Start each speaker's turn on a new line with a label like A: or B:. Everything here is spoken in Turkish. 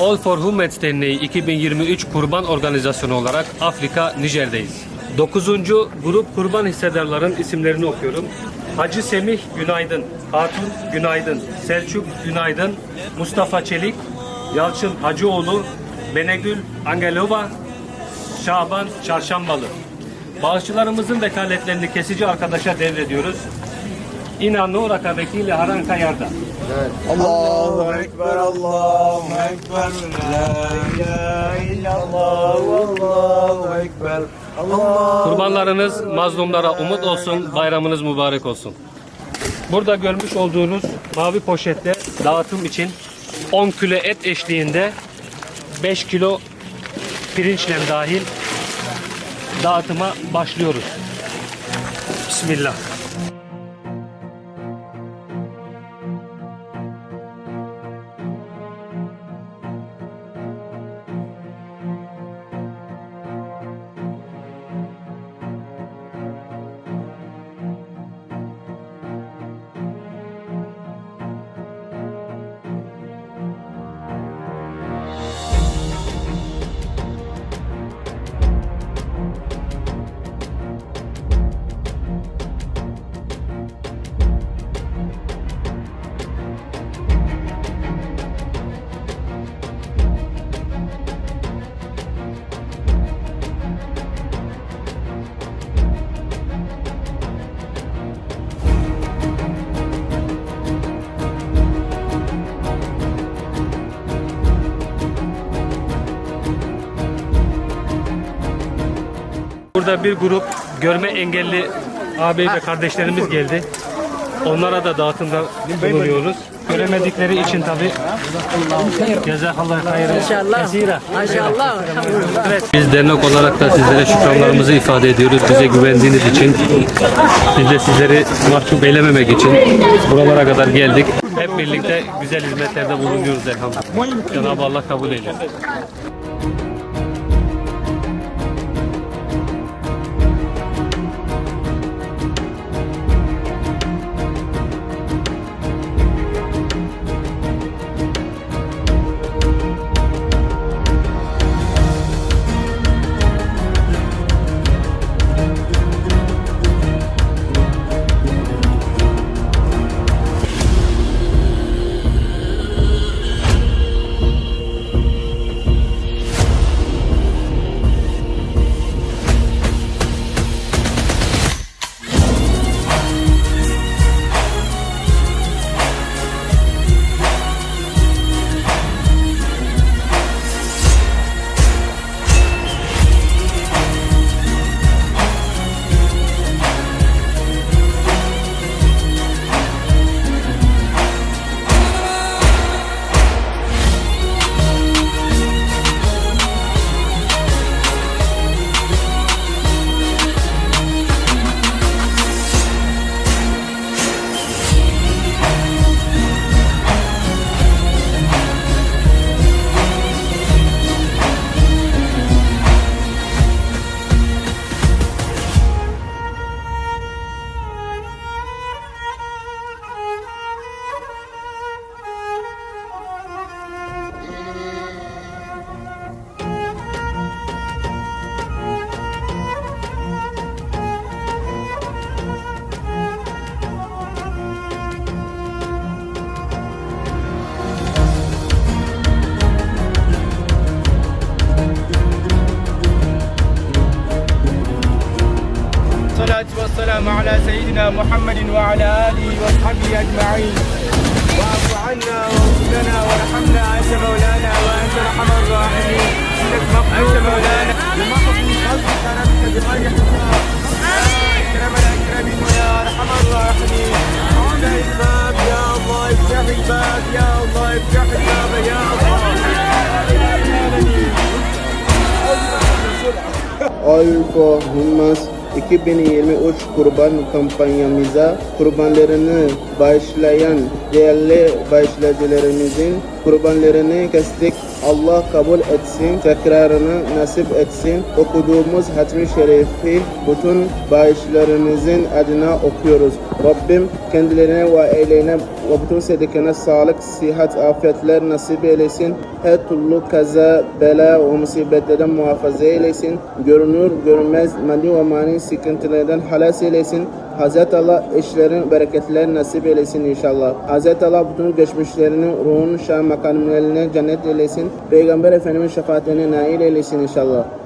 A: All for Humans Derneği 2023 kurban organizasyonu olarak Afrika, Nijer'deyiz. 9. grup kurban hissedarların isimlerini okuyorum. Hacı Semih Günaydın, Hatun Günaydın, Selçuk Günaydın, Mustafa Çelik, Yalçın Hacıoğlu, Benegül Angelova, Şaban Çarşambalı. Bağışçılarımızın vekaletlerini kesici arkadaşa devrediyoruz. İnanı rakabetiyle Haran Kayar'da.
B: Allahu Ekber, Allahu Ekber, La ilahe illallah, Allahu Ekber, Allah.
A: Kurbanlarınız mazlumlara umut olsun, bayramınız mübarek olsun. Burada görmüş olduğunuz mavi poşette dağıtım için 10 kilo et eşliğinde 5 kilo pirinçle dahil dağıtıma başlıyoruz. Bismillah. Burada bir grup görme engelli ağabey ve kardeşlerimiz geldi. Onlara da dağıtımda bulunuyoruz. Göremedikleri için tabi Cezakallah hayır.
C: İnşallah. Maşallah.
A: Evet. Biz dernek olarak da sizlere şükranlarımızı ifade ediyoruz. Bize güvendiğiniz için. Biz de sizleri mahcup eylememek için buralara kadar geldik. Hep birlikte güzel hizmetlerde bulunuyoruz elhamdülillah. Cenab-ı Allah kabul eylesin.
B: محمد وعلى آله وصحبه أجمعين. واعف عنا واغفر لنا وارحمنا أنت مولانا وأنت أرحم الراحمين. إنك أنت مولانا. بمحض قلبك نبك بغير حساب. يا أكرم الأكرمين ويا أرحم الراحمين. افتح الباب يا الله افتح الباب يا الله افتح الباب يا الله.
D: for Humans 2023 kurban kampanyamıza kurbanlarını bağışlayan değerli bağışlayıcılarımızın kurbanlarını kestik. Allah kabul etsin, tekrarını nasip etsin. Okuduğumuz hatmi şerifi bütün bağışlarımızın adına okuyoruz. Rabbim kendilerine ve ailelerine ve bütün sevdiklerine sağlık, sıhhat, afiyetler nasip eylesin. Her türlü kaza, bela ve musibetlerden muhafaza eylesin. Görünür, görünmez, maddi ve manevi sıkıntılardan halas eylesin. Hazreti Allah eşlerin bereketler nasip eylesin inşallah. Hazreti Allah bütün geçmişlerinin ruhun şah makamlarına cennet eylesin. Peygamber Efendimiz şefaatlerine nail eylesin inşallah.